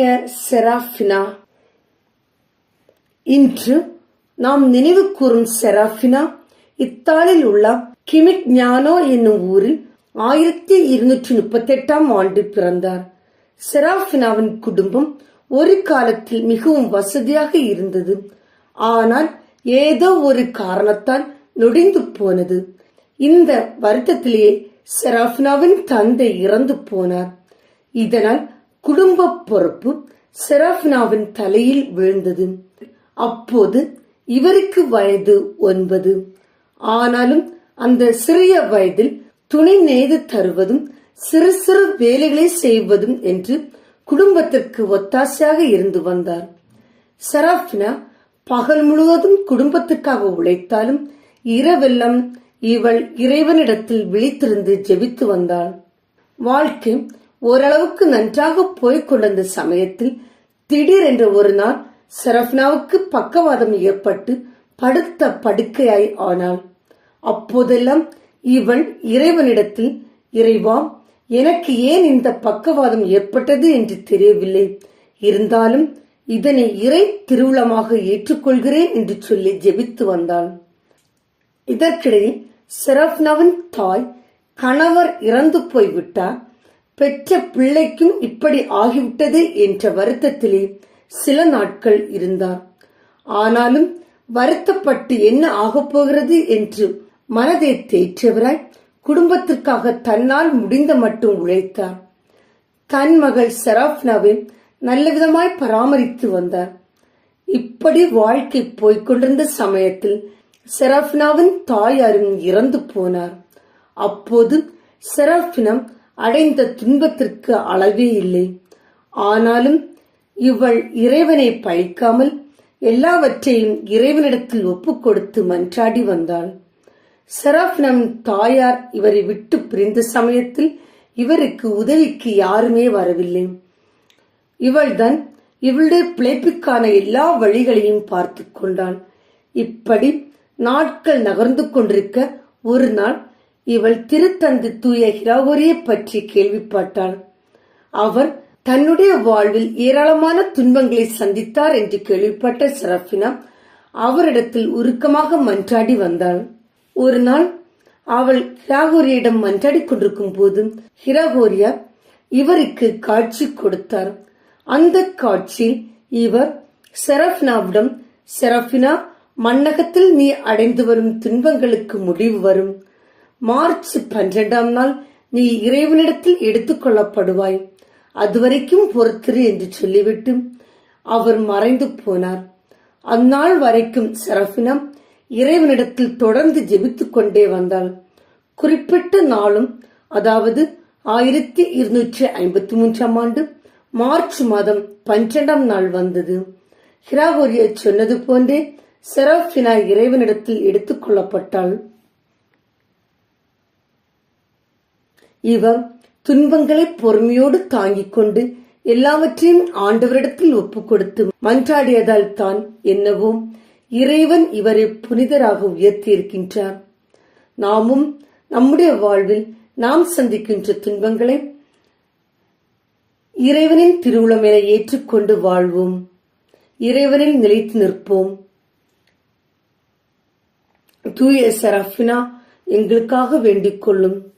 தூய செராஃபினா. இன்று நாம் நினைவு கூறும் செராஃபினா இத்தாலியில் உள்ள கிமிக் ஞானோ என்னும் ஊரில் ஆயிரத்தி இருநூற்றி முப்பத்தி எட்டாம் ஆண்டு பிறந்தார். செராஃபினாவின் குடும்பம் ஒரு காலத்தில் மிகவும் வசதியாக இருந்தது. ஆனால் ஏதோ ஒரு காரணத்தால் நொடிந்து போனது. இந்த வருத்தத்திலேயே செராஃபினாவின் தந்தை இறந்து போனார். இதனால் குடும்ப பொறுப்பு செராஃபினாவின் தலையில் விழுந்தது. அப்போது இவருக்கு வயது ஒன்பது. ஆனாலும் அந்த சிறிய வயதில் துணி நெய்து தருவதும் சிறு சிறு வேலைகளை செய்வதும் என்று குடும்பத்திற்கு ஒத்தாசையாக இருந்து வந்தார். சராஃபினா பகல் முழுவதும் குடும்பத்துக்காக உழைத்தாலும் இரவெல்லாம் இவள் இறைவனிடத்தில் விழித்திருந்து ஜெபித்து வந்தாள். வாழ்க்கை ஓரளவுக்கு நன்றாக போய்க் கொண்டிருந்த சமயத்தில் திடீரென்று ஒரு நாள் சரஃப்னாவுக்கு பக்கவாதம் ஏற்பட்டு படுத்த படுக்கையாய் ஆனாள். அப்போதெல்லாம் இவன் இறைவனிடத்தில் இறைவா எனக்கு ஏன் இந்த பக்கவாதம் ஏற்பட்டது என்று தெரியவில்லை. இருந்தாலும் இதனை இறை திருவிழமாக ஏற்றுக்கொள்கிறேன் என்று சொல்லி ஜெபித்து வந்தாள். இதற்கிடையே செரப்னவின் தாய் கணவர் இறந்து போய்விட்டார். பெற்ற பிள்ளைக்கும் இப்படி ஆகிவிட்டது என்ற வருத்தத்திலே சில நாட்கள் இருந்தார். ஆனாலும் வருத்தப்பட்டு என்ன ஆகப் போகிறது என்று மனதை தேற்றவராய் குடும்பத்திற்காக தன்னால் முடிந்த மட்டும் உழைத்தார். தன் மகள் செராப்னாவை நல்லவிதமாய் பராமரித்து வந்தார். இப்படி வாழ்க்கை போய்கொண்டிருந்த சமயத்தில் செராஃபினாவின் தாயாரும் இறந்து போனார். அப்போது செராஃபினம் அடைந்த துன்பத்திற்கு அளவே இல்லை. ஆனாலும் இவள் இறைவனை பழிக்காமல் எல்லாவற்றையும் இறைவனிடத்தில் ஒப்புக் கொடுத்து மன்றாடி வந்தாள். செராஃபினம் தாயார் இவரை விட்டு பிரிந்த சமயத்தில் இவருக்கு உதவிக்கு யாருமே வரவில்லை. இவள்தான் இவளுடைய பிழைப்புக்கான எல்லா வழிகளையும் பார்த்து கொண்டாள். இப்படி நாட்கள் நகர்ந்து கொண்டிருக்க ஒரு நாள் இவள் திருத்தந்து தூய ஹிராகோரியை பற்றி கேள்விப்பட்டாள். அவர் தன்னுடைய வாழ்வில் ஏராளமான துன்பங்களை சந்தித்தார் என்று கேள்விப்பட்ட சரஃபினா அவரிடத்தில் உருக்கமாக மன்றாடி வந்தாள். ஒரு நாள் அவள் ஹிராகோரியிடம் மன்றாடி கொண்டிருக்கும் போது ஹிராகோரியா இவருக்கு காட்சி கொடுத்தார். அந்த காட்சியில் இவர் செரஃபினாவிடம் செரஃபினா மன்னகத்தில் நீ அடைந்து வரும் துன்பங்களுக்கு முடிவு வரும். மார்ச் பன்னிரெண்டாம் நாள் நீ இறைவனிடத்தில் எடுத்துக் கொள்ளப்படுவாய். அதுவரைக்கும் பொறுத்திரு என்று சொல்லிவிட்டு அவர் மறைந்து போனார். அந்நாள் வரைக்கும் செரஃபினம் இறைவனிடத்தில் தொடர்ந்து ஜெபித்துக் கொண்டே வந்தாள். குறிப்பிட்ட நாளும் அதாவது ஆயிரத்தி இருநூற்றி ஐம்பத்தி மூன்றாம் ஆண்டு மார்ச் மாதம் பன்னிரெண்டாம் நாள் வந்தது. ஹிராகோரியா சொன்னது போன்றே செரஃபினா இறைவனிடத்தில் எடுத்துக் இவர் துன்பங்களை பொறுமையோடு தாங்கிக் கொண்டு எல்லாவற்றையும் ஆண்டவரிடத்தில் ஒப்பு கொடுத்து மன்றாடியதால் தான் என்னவோ இறைவன் இவரை புனிதராக உயர்த்தியிருக்கின்றார். நாமும் நம்முடைய வாழ்வில் நாம் சந்திக்கின்ற துன்பங்களை இறைவனின் திருவுளம் என ஏற்றுக்கொண்டு வாழ்வோம். இறைவனில் நிலைத்து நிற்போம். தூய சரஃபினா எங்களுக்காக வேண்டிக் கொள்ளும்